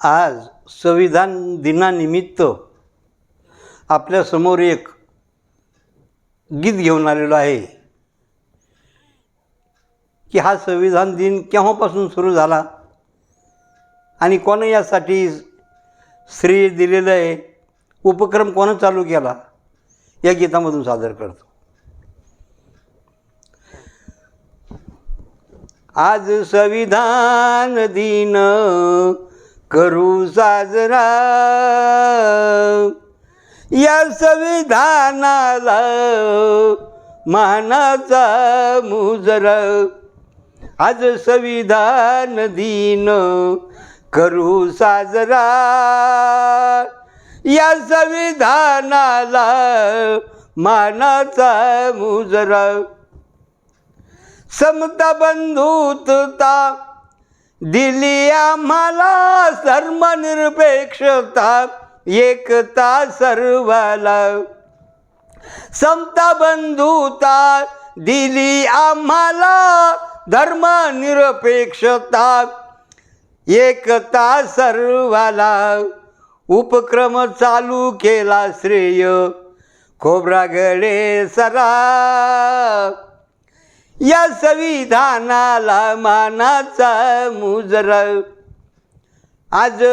आज संविधान दिनानिमित्त आपल्यासमोर एक गीत घेऊन आलेलो आहे की हा संविधान दिन केव्हापासून सुरू झाला आणि कोणं यासाठी श्रेय दिलेलं आहे उपक्रम कोणं चालू केला या गीतामधून सादर करतो. आज संविधान दिन करू साजरा. या संविधानाला मानाचा मुजरा. आज संविधान दिन करू साजरा. या संविधानाला मानाचा मुजरा. समता बंधुतता दिली आम्हाला धर्मनिरपेक्षता एकता सर्वाला. समता बंधुता दिली आम्हाला धर्मनिरपेक्षता एकता सर्वाला. उपक्रम चालू केला श्रेय खोब्रागडे सरा. या संविधानाला मानाचा मुजरा. आज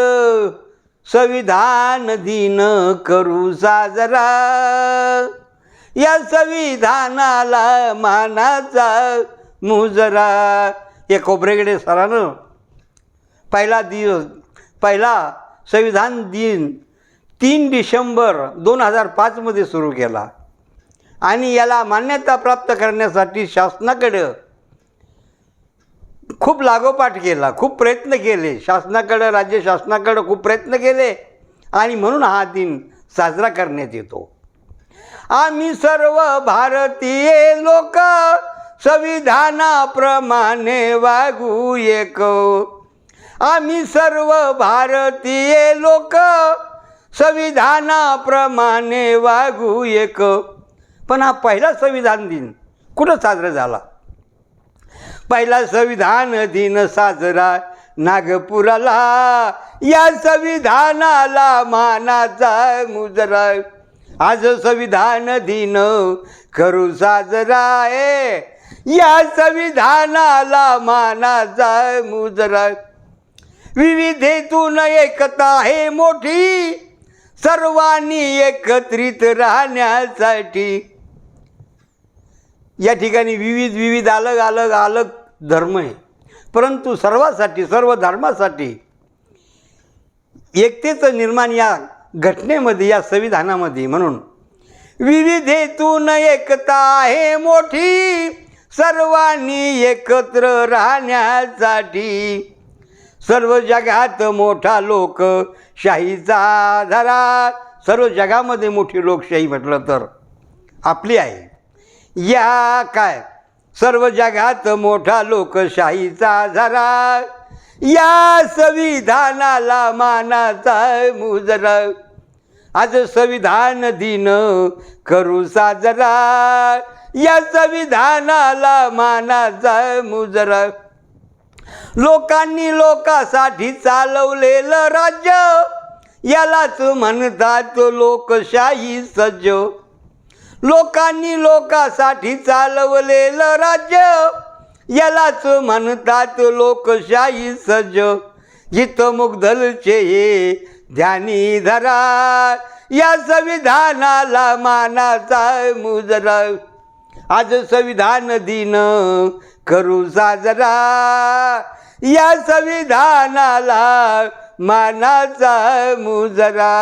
संविधान दिन करू साजरा. या संविधानाला मानाचा मुजरा. या कोपरेकडे सरानं पहिला दिवस पहिला संविधान दिन तीन डिसेंबर दोन हजार पाचमध्ये सुरू केला. आणि याला मान्यता प्राप्त करण्यासाठी शासनाकडं खूप लागोपाठ केला खूप प्रयत्न केले. शासनाकडं राज्य शासनाकडं खूप प्रयत्न केले आणि म्हणून हा दिन साजरा करण्यात येतो. आम्ही सर्व भारतीय लोक संविधानाप्रमाणे वागू एक. आम्ही सर्व भारतीय लोक संविधानाप्रमाणे वागू एक. पण हा पहिला संविधान दिन कुठं साजरा झाला? पहिला संविधान दिन साजरा नागपुराला या संविधानाला मानाचा मुजरा. आज संविधान दिन करू साजरा आहे या संविधानाला मानाचा मुजरा. विविधेतून एकता आहे मोठी सर्वांनी एकत्रित राहण्यासाठी या ठिकाणी विविध विविध अलग अलग अलग धर्म आहे. परंतु सर्वासाठी सर्व धर्मासाठी एकतेचं निर्माण या घटनेमध्ये या संविधानामध्ये म्हणून विविधेतून एकता आहे मोठी. सर्वांनी एकत्र राहण्यासाठी सर्व जगात मोठा लोकशाहीचा धरा सर्व जगामध्ये मोठी लोकशाही म्हटलं तर आपली आहे. या काय? सर्व जगात मोठा लोकशाहीचा झरा. या संविधानाला मानाचा मुजरा. आज संविधान दिन करू साजरा. या संविधानाला मानाचा मुजरा. लोकांनी लोकासाठी चालवलेलं राज्य यालाच म्हणतात लोकशाही सज्ज. लोकांनी लोकासाठी चालवलेलं राज्य. यालाच म्हणतात लोकशाही सज्ज जित मुग्धलचे हे ध्यानी धरा. या संविधानाला मानाचा मुजरा. आज संविधान दिन करू साजरा. या संविधानाला मानाचा मुजरा.